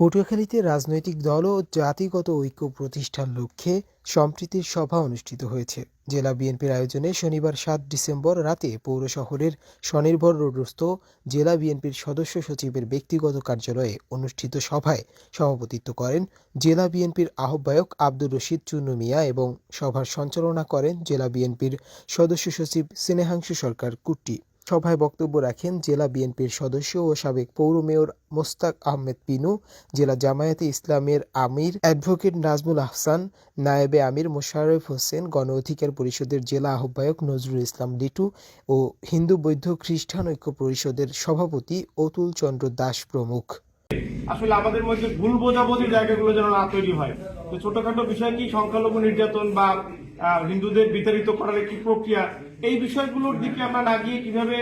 পটুয়াখালীতে রাজনৈতিক দল ও জাতিগত ঐক্য প্রতিষ্ঠার লক্ষ্যে সম্প্রীতির সভা অনুষ্ঠিত হয়েছে। জেলা বিএনপির আয়োজনে শনিবার সাত ডিসেম্বর রাতে পৌর শহরের স্বনির্ভর রোডস্থ জেলা বিএনপির সদস্য সচিবের ব্যক্তিগত কার্যালয়ে অনুষ্ঠিত সভায় সভাপতিত্ব করেন জেলা বিএনপির আহ্বায়ক আব্দুর রশিদ চুন্নু মিয়া এবং সভার সঞ্চালনা করেন জেলা বিএনপির সদস্য সচিব স্নেহাংশু সরকার কুট্টি। সভায় বক্তব্য রাখেন জেলা বিএনপির সদস্য ও সাবেক পৌর মেয়র মোস্তাক আহমেদ পিনু, জেলা জামায়াতে ইসলামের আমির অ্যাডভোকেট নাজমুল আহসান, নায়েবে আমির মোশাররফ হোসেন, গণ অধিকার পরিষদের জেলা আহ্বায়ক নজরুল ইসলাম লিটু ও হিন্দু বৌদ্ধ খ্রিস্টান ঐক্য পরিষদের সভাপতি অতুল চন্দ্র দাস প্রমুখ। আসলে আমাদের মধ্যে ভুল বোঝাবুঝির জায়গাগুলো যেন না তৈরি হয়। তো ছোটখাটো বিষয় কি? সংখ্যালঘু নির্যাতন বা হিন্দুদের বিতাড়িত করার একটি প্রক্রিয়া। এই বিষয়গুলোর দিকে আমরা না গিয়ে কীভাবে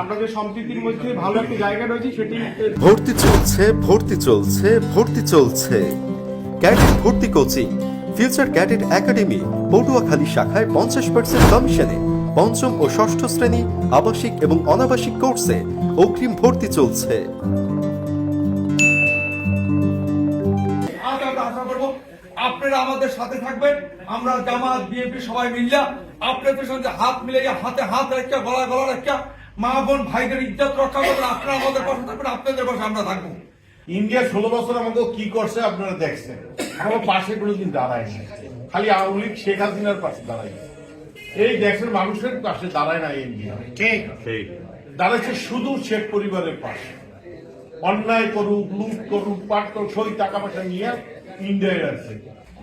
আমরা যে সম্প্রীতির মধ্যে ভালো একটা জায়গা রয়েছে সেটি ভর্তি চলছে ভর্তি চলছে ভর্তি চলছে। ক্যাডেট ভর্তি coaching future cadet academy Patuakhali শাখায় পঞ্চাশ পার্সেন্ট কমিশনে পঞ্চম ও ষষ্ঠ শ্রেণি আবাসিক এবং অনাবাসিক কোর্সে অগ্রিম ভর্তি চলছে। আপনারা আমাদের সাথে থাকবেন। আমরা জামাত বিএনপি সবাই মিললা। আপনাদের সঙ্গে হাত মিলে হাতে হাত রেখা গলা গলা রেখা মা বোন ভাইদের ইজ্জত রক্ষা করবেন। আপনারা আমাদের পাশে থাকবেন আপনাদের পাশে আমরা থাকব। ইন্ডিয়া ষোলো বছর আমাকে কি করছে আপনারা দেখছেন? আমার পাশে কোনোদিন দাঁড়ায় না খালি আওয়ামী লীগ শেখ হাসিনার পাশে দাঁড়ায় এই দেশের মানুষের পাশে দাঁড়ায় না ইন্ডিয়া। ঠিক। দাঁড়াচ্ছে শুধু শেখ পরিবারের পাশে। অন্যায় করুক, লুট করুক পাট করুক সই টাকা পয়সা নিয়ে ইন্ডিয়ায় আছে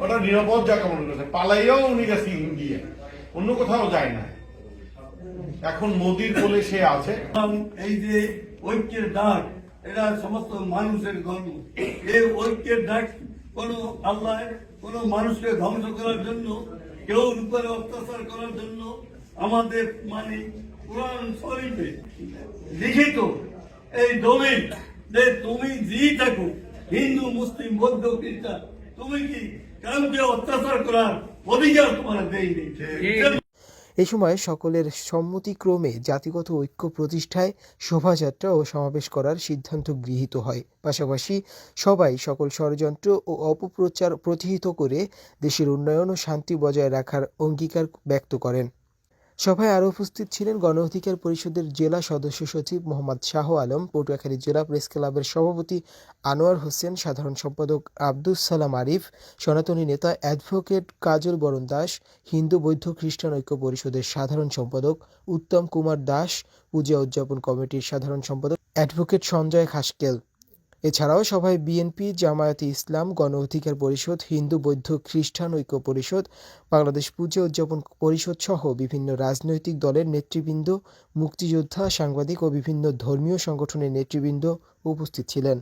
ওটা নিরাপদ জায়গা মনে করছে। পালাইয়াও উনি গেছে ইন্ডিয়া। অন্য কোথাও যায় না। এখন মোদির বলে সে আছে। এই যে ঐক্যের ডাক, এটা সমস্ত মানুষের গর্ব এই ঐক্যের ডাক কোন আল্লাহ কোন মানুষকে ধ্বংস করার জন্য, কেউ উপরে অত্যাচার করার জন্য আমাদের মানে কোরআন শরীফে লিখিত এই দলিল যে তুমি যেই থাকো, হিন্দু, মুসলিম, বৌদ্ধ, খ্রিস্টান, তুমি কি কাউকে অত্যাচার করার অধিকার তোমার দেয়নি? এ সময় সকলের সম্মতিক্রমে জাতিগত ঐক্য প্রতিষ্ঠায় শোভাযাত্রা ও সমাবেশ করার সিদ্ধান্ত গৃহীত হয়। পাশাপাশি সবাই সকল ষড়যন্ত্র ও অপপ্রচার প্রতিহিত করে দেশের উন্নয়ন ও শান্তি বজায় রাখার অঙ্গীকার ব্যক্ত করেন। সভায় আরও উপস্থিত ছিলেন গণ অধিকার পরিষদের জেলা সদস্য সচিব মোহাম্মদ শাহ আলম, পটুয়াখালী জেলা প্রেস ক্লাবের সভাপতি আনোয়ার হোসেন, সাধারণ সম্পাদক আব্দুস সালাম আরিফ, সনাতনী নেতা অ্যাডভোকেট কাজল বরণ দাস, হিন্দু বৌদ্ধ খ্রিস্টান ঐক্য পরিষদের সাধারণ সম্পাদক উত্তম কুমার দাস, পূজা উদযাপন কমিটির সাধারণ সম্পাদক অ্যাডভোকেট সঞ্জয় খাসকেল। এছাড়াও সভায় বিএনপি জামায়াতে ইসলাম, গণ অধিকার পরিষদ, হিন্দু বৌদ্ধ খ্রিস্টান ঐক্য পরিষদ, বাংলাদেশ পূজা উদযাপন পরিষদ সহ বিভিন্ন রাজনৈতিক দলের নেতৃবৃন্দ, মুক্তিযোদ্ধা, সাংবাদিক ও বিভিন্ন ধর্মীয় সংগঠনের নেতৃবৃন্দ উপস্থিত ছিলেন।